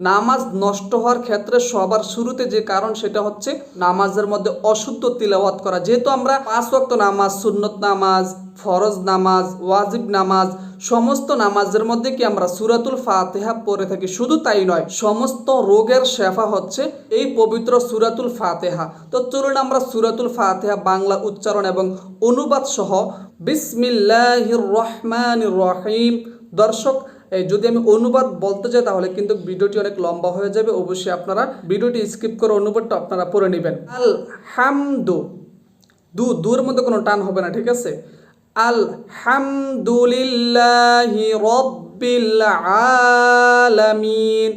নামাজ নষ্ট হওয়ার ক্ষেত্রে সবার শুরুতে যে কারণ সেটা হচ্ছে নামাজের মধ্যে অশুদ্ধ তিলাওয়াত করা। যেহেতু আমরা পাঁচ ওয়াক্ত নামাজ, সুন্নত নামাজ, ফরজ নামাজ, ওয়াজিব নামাজ, সমস্ত নামাজের মধ্যে কি আমরা সুরাতুল ফাতেহা পড়ে থাকি? শুধু তাই নয়, সমস্ত রোগের শেফা হচ্ছে এই পবিত্র সুরাতুল ফাতেহা। তো চলুন আমরা সুরাতুল ফাতেহা বাংলা উচ্চারণ এবং অনুবাদ সহ বিসমিল্লাহির রহমানির রহিম। দর্শক যদি আমি অনুবাদ বলতে চাই, তাহলে কিন্তু ভিডিওটি অনেক লম্বা হয়ে যাবে। অবশ্যই আপনারা ভিডিওটি স্কিপ করে অনুবাদটা আপনারা পড়ে নেবেন। আল হামদু দু, দুর মধ্যে কোনো টান হবে না, ঠিক আছে? আলহামদুলিল্লাহি রব্বিল আলামিন।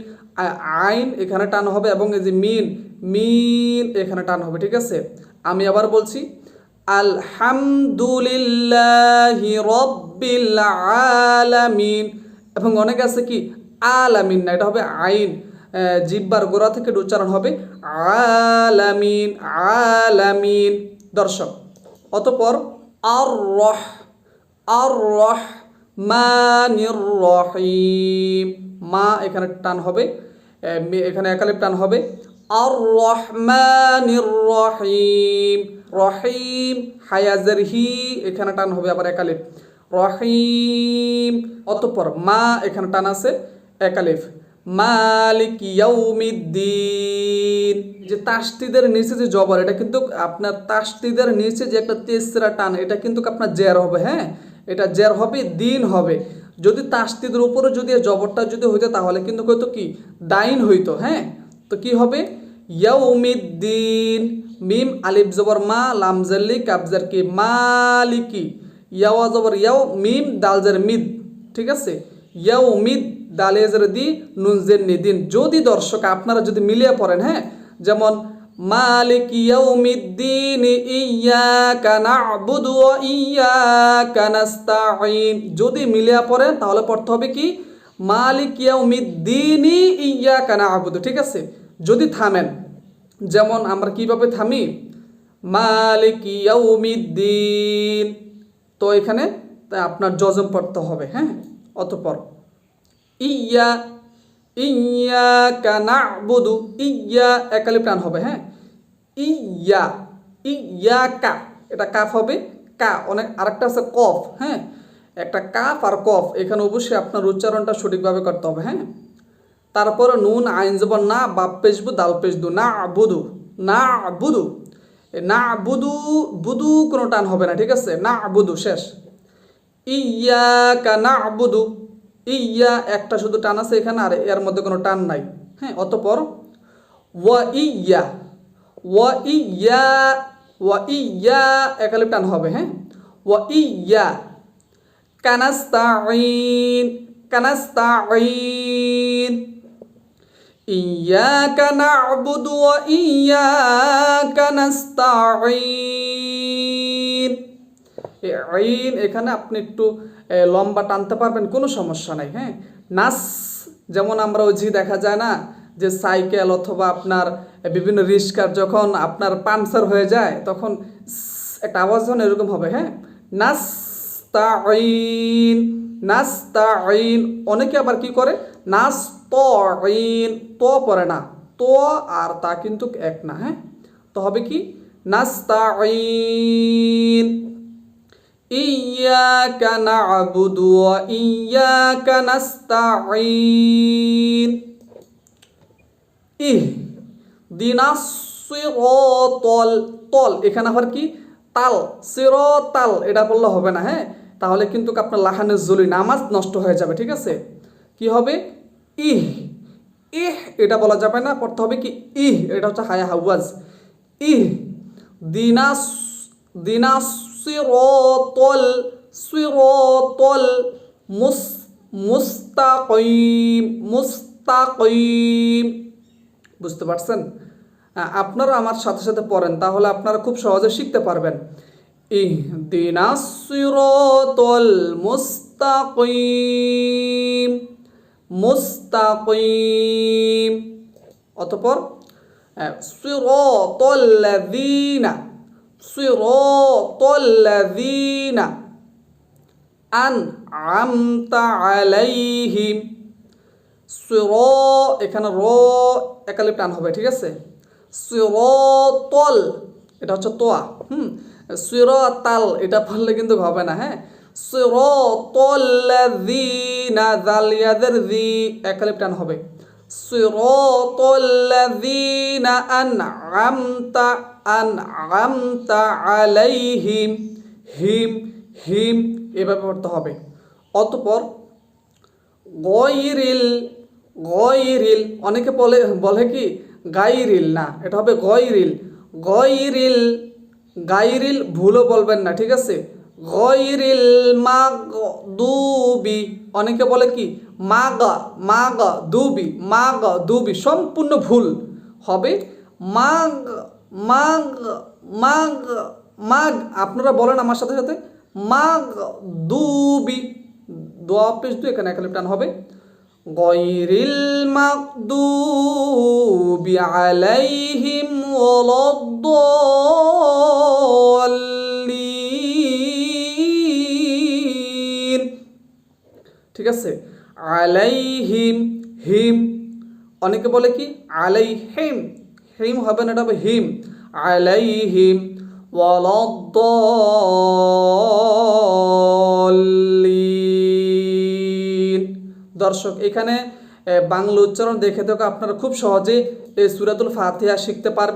আইন এখানে টান হবে এবং এই যে মিন মিন এখানে টান হবে, ঠিক আছে? আমি আবার বলছি আল আলহামদুলিল্লাহি রব্বিল আলামিন। এবং অনেকে আছে কি, আলামিন না, এটা হবে আইন। জিব্বার গোড়া থেকে উচ্চারণ হবে আলামিন আলামিন, দর্শক। অতপর আর রহ আর রহ মানির রহিম মা এখানে টান হবে এখানে একালিপ টান হবে। আর রহমানির রহিম রহিম হায়াজের হি, এখানে টান হবে আবার একালিপ রহিম। অতঃপর মা, এখানে টান আছে একালিফ মালিক ইয়াউমিদ্দিন। যে তাস্তিদের নিচে যে জবর, এটা কিন্তু আপনার তাস্তিদের নিচে যে একটা তেসরা টান, এটা কিন্তু আপনার জের হবে হ্যাঁ? এটা জের হবে, দিন হবে। যদি তাস্তিদের উপরে যদি জবরটা যদি হইতো, তাহলে কিন্তু হয়তো কি? দাইন হইতো হ্যাঁ? তো কি হবে? ইয়াউমিদ্দিন। মিম, আলিফ, জবর, মা লামজাল্লি কাবজার কি? মালিকি। ইয়াওয়া জবর ইয়াও মিম দালজার মিদ, ঠিক আছে? ইয়াও মিদ দালেজার দি নুনজের নিদিন যদি দর্শক আপনারা যদি মিলিয়ে পড়েন হ্যাঁ? যেমন, মালিক ইয়াউমিদ্দিন ইয়াকা না'বুদু ওয়া ইয়াকা নাস্তাঈন। যদি মিলিয়ে পড়েন, তাহলে পড়তে হবে কি? মালিক ইয়াউমিদ্দিন ইয়াকা না'বুদু, ঠিক আছে? যদি থামেন, যেমন আমরা কীভাবে থামি? মালিক ইয়াউমিদ্দিন। তো এখানে আপনার জজম পড়তে হবে হ্যাঁ? অতপর, ইয়া ইয়া কানা বুধু ইয়া একালি প্রাণ হবে হ্যাঁ? ইয়া ইয়া কা এটা কাফ হবে, কা, অনেক, আরেকটা আছে কফ হ্যাঁ? একটা কাফ আর কফ, এখানে অবশ্যই আপনার উচ্চারণটা সঠিকভাবে করতে হবে হ্যাঁ? তারপরে নুন, আইন জবর না, বাপ পেশবু দাল পেশদু না বুধু না বুধু না বুধু বুধু কোনো টান হবে না, ঠিক আছে? না বুধু শেষ। ইয়াকা না বুধু ইয়া একটা শুধু টান আছে এখানে, আর এর মধ্যে কোনো টান নাই। হ্যাঁ অতপর, ওয়া ইয়া ওয়া ইয়া ওয়া ইয়া একালিপ টান হবে হ্যাঁ? ওয়া ইয়া কানাস্তাইন কানাস্তাইন إياك نعبد وإياك نستعين এই আইন এখানে আপনি একটু এ, লম্বা টানতে পারবেন কোনো সমস্যা নাই হ্যাঁ নাস যেমন আমরা ওই যে দেখা যায় না যে সাইকেল অথবা আপনার এ, বিভিন্ন রিস্কার যখন আপনার পাংচার হয়ে যায় তখন স- একটা আওয়াজ যখন এরকম হবে হ্যাঁ নাস্তাইন নাস্তাইন অনেকে আবার কি করে নাস তইন ত পরে না। তো আর তা কিন্তু এক না হ্যাঁ? তো হবে কি? নাস্তাইন ইয়াকা না'বুদু ওয়া ইয়াকা নাস্তাইন ইহ দিনাসিরতল তল। এখানে আবার কি? তাল। সিরতাল, এটা বললে হবে না হ্যাঁ? তাহলে কিন্তু আপনার লাহানের জলি নামাজ নষ্ট হয়ে যাবে, ঠিক আছে? কি হবে? ইহ ইহ এটা বলা যাবে না, পড়তে হবে কি ইহ, এটা হচ্ছে হায়া হাওয়াজ। ইহ, দিনাস দিনাসিরতল সিরতল মুস, মুস্তাকিম মুস্তাকিম। বুঝতে পারছেন? আপনারা আমার সাথে সাথে পড়েন, তাহলে আপনারা খুব সহজে শিখতে পারবেন। ইহদিনাস সিরাতাল মুস্তাকিম। মুস্তাকিম। অতঃপর সিরাতাল লাযিনা সিরাতাল লাযিনা আনআমতা আলাইহিম। সির, এখানে র একালিপ টান হবে, ঠিক আছে? সিরতল, এটা হচ্ছে তোয়া, হুম? সির তাল এটা পড়লে কিন্তু হবে না হ্যাঁ? সিরতল্লাযীনা জালিয়াদের জি, একালিপ টান হবে। সিরতল্লাযীনা আনআমতা আনআমতা আলাইহিম, হিম হিম এভাবে পড়তে হবে। অতপর গয়রিল গয়রিল, অনেকে বলে বলে কি? গাইরিল না, এটা হবে গয়রিল। গয়রিল গাইরিল ভুলও বলবেন না, ঠিক আছে? গয়রিল মাগ দুবি অনেকে বলে কি? মাগ মাগ দুবি মাগ দুবি, সম্পূর্ণ ভুল। হবে মাগ মাগ মাগ মাগ। আপনারা বলেন আমার সাথে সাথে। মাগ দুবি। দোয়া পেশ দু এখানে একালিপ টান হবে। গয়রিল মাগদুবি আলাইহিম ওয়ালাদ্দাল্লিন। ঠিক আছে? আলাইহিম, হিম। অনেকে বলে কি? আলাইহিম। হিম হবে না, এটা হিম। আলাইহিম ওয়ালাদ্দাল্লিন। দর্শক, এখানে বাংলা উচ্চারণ দেখে দেখে আপনারা খুব সহজেই এই সুরাতুল ফাতিহা শিখতে পারবেন।